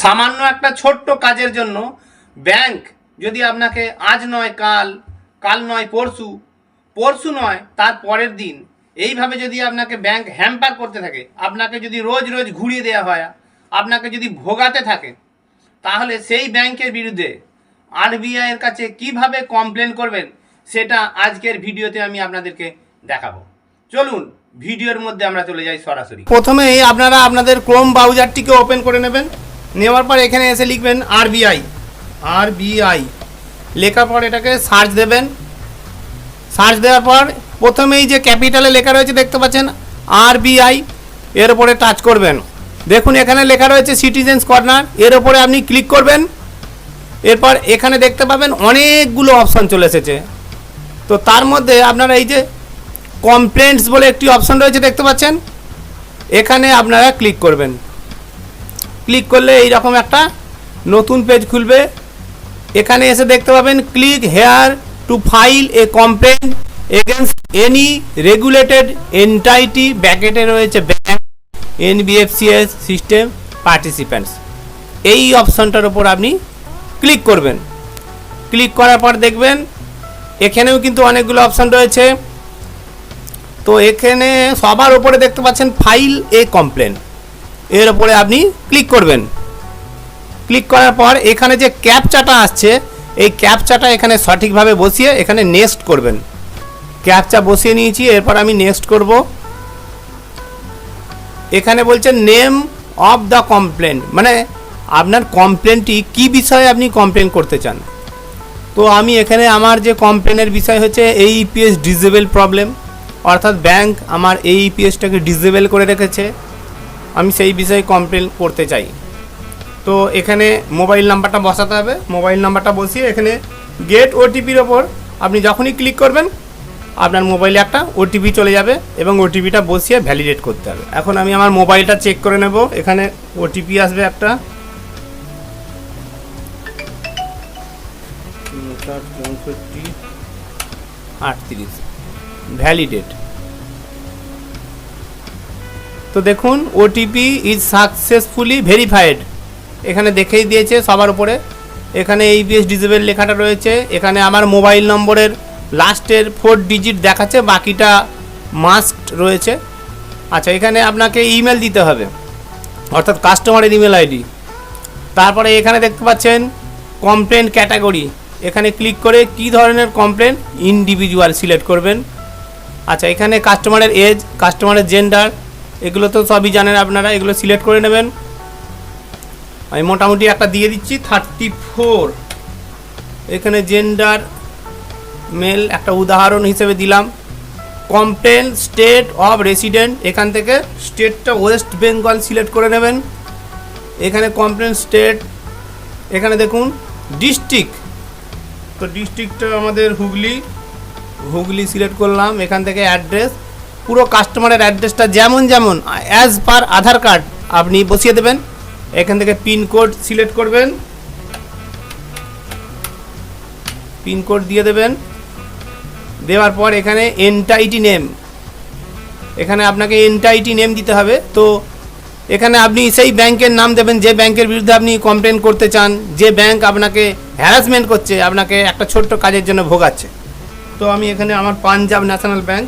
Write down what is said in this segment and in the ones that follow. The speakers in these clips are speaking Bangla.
সামান্য একটা ছোট্ট কাজের জন্য ব্যাংক যদি আপনাকে আজ নয়, কাল কাল নয়, পরশু পরশু নয়, তার পরের দিন, এইভাবে যদি আপনাকে ব্যাংক হ্যাম্পার করতে থাকে, আপনাকে যদি রোজ রোজ ঘুরিয়ে দেওয়া হয়, আপনাকে যদি ভোগাতে থাকে, তাহলে সেই ব্যাংকের বিরুদ্ধে আরবিআই এর কাছে কীভাবে কমপ্লেন করবেন, সেটা আজকের ভিডিওতে আমি আপনাদেরকে দেখাবো। চলুন, ভিডিওর মধ্যে আমরা চলে যাই সরাসরি। প্রথমেই আপনারা আপনাদের ক্রোম ব্রাউজারটিকে ওপেন করে নেবেন। নেওয়ার পর এখানে এসে লিখবেন আরবিআই আরবিআই লেখার পর এটাকে সার্চ দেবেন। সার্চ দেওয়ার পর প্রথমেই যে ক্যাপিটালে লেখা রয়েছে দেখতে পাচ্ছেন আরবিআই এর উপরে টাচ করবেন। দেখুন, এখানে লেখা রয়েছে সিটিজেন্স কর্নার এর উপরে আপনি ক্লিক করবেন। এরপর এখানে দেখতে পাবেন অনেকগুলো অপশান চলে এসেছে। তো তার মধ্যে আপনারা এই যে কমপ্লেন্টস বলে একটি অপশান রয়েছে দেখতে পাচ্ছেন, এখানে আপনারা ক্লিক করবেন। ক্লিক করলে এইরকম একটা নতুন পেজ খুলবে। এখানে এসে দেখতে পাবেন click here to file a complain against any regulated entity ব্যাকেটে রয়েছে ব্যাংক এনবিএফসিএস সিস্টেম পার্টিসিপ্যান্টস এই অপশনটার উপর আপনি ক্লিক করবেন। ক্লিক করার পর দেখবেন, এখানেও কিন্তু অনেকগুলো অপশান রয়েছে। তো এখানে সবার উপরে দেখতে পাচ্ছেন ফাইল এ কমপ্লেন এর উপরে আপনি ক্লিক করবেন। ক্লিক করার পর এখানে যে ক্যাপচাটা আসছে, এই ক্যাপচাটা এখানে সঠিকভাবে বসিয়ে এখানে নেক্সট করবেন। ক্যাপচা বসিয়ে নিয়েছি, এরপর আমি নেক্সট করব। এখানে বলছে নেম অফ দ্য কমপ্লেন মানে আপনার কমপ্লেনটি কি বিষয়ে আপনি কমপ্লেন করতে চান? তো আমি এখানে আমার যে কমপ্লেনের বিষয় হচ্ছে এই ইপিএস ডিজেবল প্রবলেম অর্থাৎ ব্যাংক আমার এই ইপিএসটাকে ডিজেবল করে রেখেছে। আমি সেই বিষয়ে কমপ্লেন করতে চাই। তো এখানে মোবাইল নাম্বারটা বসাতে হবে। মোবাইল নাম্বারটা বসিয়ে এখানে গেট ওটিপির ওপর আপনি যখনই ক্লিক করবেন, আপনার মোবাইলে একটা ওটিপি চলে যাবে এবং ওটিপিটা বসিয়ে ভ্যালিডেট করতে হবে। এখন আমি আমার মোবাইলটা চেক করে নেব। এখানে ওটিপি আসবে একটা। আটত্রিশ। ভ্যালিডেট তো দেখুন ওটিপি ইজ সাকসেসফুলি ভেরিফাইড এখানে দেখেই দিয়েছে সবার উপরে। এখানে এইবিএস ডিজেবল লেখাটা রয়েছে। এখানে আমার মোবাইল নম্বরের লাস্টের ফোর ডিজিট দেখাচ্ছে, বাকিটা মাস্ট রয়েছে। আচ্ছা এখানে আপনাকে ইমেল দিতে হবে, অর্থাৎ কাস্টমারের ইমেল আইডি তারপরে এখানে দেখতে পাচ্ছেন কমপ্লেন ক্যাটাগরি এখানে ক্লিক করে কি ধরনের কমপ্লেন ইন্ডিভিজুয়াল সিলেক্ট করবেন। আচ্ছা এখানে কাস্টমারের এজ কাস্টমারের জেন্ডার এগুলো তো সবই জানেন আপনারা, এগুলো সিলেক্ট করে নেবেন। আমি মোটামুটি একটা দিয়ে দিচ্ছি থার্টি ফোর এখানে জেন্ডার মেল একটা উদাহরণ হিসেবে দিলাম। কমপ্লেন স্টেট অফ রেসিডেন্ট এখান থেকে স্টেটটা ওয়েস্ট বেঙ্গল সিলেক্ট করে নেবেন। এখানে কমপ্লেন স্টেট এখানে দেখুন ডিস্ট্রিক্ট তো ডিস্ট্রিক্টটা আমাদের হুগলি হুগলি সিলেক্ট করলাম। এখান থেকে অ্যাড্রেস পুরো কাস্টমারের অ্যাড্রেসটা যেমন যেমন অ্যাজ পার আধার কার্ড আপনি বসিয়ে দেবেন। এখান থেকে পিনকোড সিলেক্ট করবেন। পিনকোড দিয়ে দেবেন। দেওয়ার পর এখানে এনটাইটি নেম এখানে আপনাকে এনটাইটি নেম দিতে হবে। তো এখানে আপনি সেই ব্যাংকের নাম দেবেন, যে ব্যাংকের বিরুদ্ধে আপনি কমপ্লেন করতে চান। যে ব্যাংক আপনাকে হ্যারাসমেন্ট করছে, আপনাকে একটা ছোট্ট কাজের জন্য ভোগাচ্ছে। তো আমি এখানে আমার Punjab national bank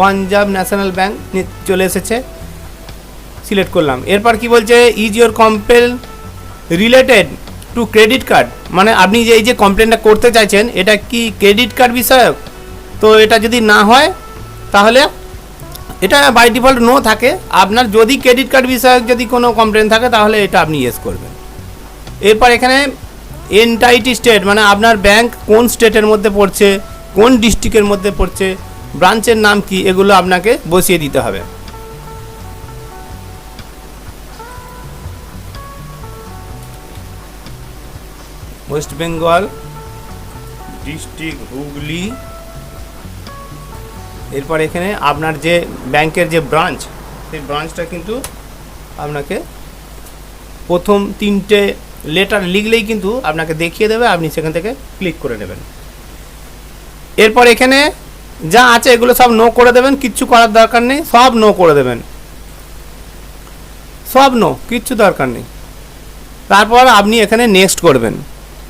Punjab national bank চলে এসেছে। সিলেক্ট করলাম। এরপর কি বলছে is your complain related to credit card মানে আপনি যে, এই যে কমপ্লেনটা করতে চাইছেন, এটা কি ক্রেডিট কার্ড বিষয়ক? তো এটা যদি না হয়, তাহলে এটা বাই ডিফল্ট নো থাকে। আপনার যদি ক্রেডিট কার্ড বিষয়ক যদি কোনো কমপ্লেন থাকে, তাহলে এটা আপনি ইয়েস করবেন। এরপর এখানে এনটাইটি স্টেট মানে আপনার ব্যাংক কোন স্টেটের মধ্যে পড়ছে? কোন ডিস্ট্রিক্টের মধ্যে পড়ছে, ব্রাঞ্চের নাম কি, এগুলো আপনাকে বসিয়ে দিতে হবে। ওয়েস্ট বেঙ্গল, ডিস্ট্রিক্ট হুগলি, এরপর এখানে আপনার যে ব্যাংকের যে ব্রাঞ্চ, সেই ব্রাঞ্চটা কিন্তু আপনাকে প্রথম তিনটে লেটার লিখলেই কিন্তু আপনাকে দেখিয়ে দেবে, আপনি সেখান থেকে ক্লিক করে নেবেন। এরপর এখানে যা আছে এগুলো সব নো করে দেবেন, কিচ্ছু করার দরকার নেই, সব নো করে দেবেন। সব নো কিচ্ছু দরকার নেই। তারপর আপনি এখানে নেক্সট করবেন।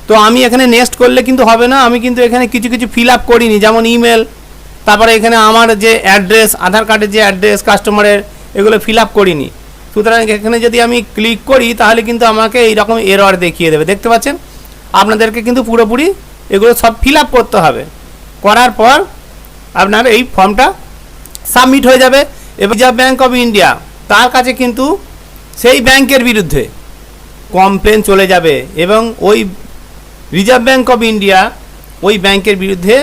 তো আমি এখানে নেক্সট করলে কিন্তু হবে না, আমি কিন্তু এখানে কিছু কিছু ফিল আপ করিনি, যেমন ইমেল তারপরে এখানে আমার যে অ্যাড্রেস আধার কার্ডের যে অ্যাড্রেস কাস্টমারের এগুলো ফিল আপ করিনি। সুতরাং এখানে যদি আমি ক্লিক করি, তাহলে কিন্তু আমাকে এইরকম এরর দেখিয়ে দেবে। দেখতে পাচ্ছেন? আপনাদেরকে কিন্তু পুরোপুরি এগুলো সব ফিল আপ করতে হবে। করার পর আপনার এই ফর্মটা সাবমিট হয়ে যাবে। এবং রিজার্ভ ব্যাঙ্ক অফ ইন্ডিয়া তার কাছে কিন্তু সেই ব্যাংকের বিরুদ্ধে কমপ্লেন চলে যাবে এবং ওই রিজার্ভ ব্যাঙ্ক অফ ইন্ডিয়া ওই ব্যাংকের বিরুদ্ধে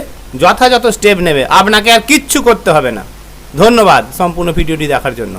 যথাযথ স্টেপ নেবে। আপনাকে আর কিচ্ছু করতে হবে না। ধন্যবাদ সম্পূর্ণ ভিডিওটি দেখার জন্য।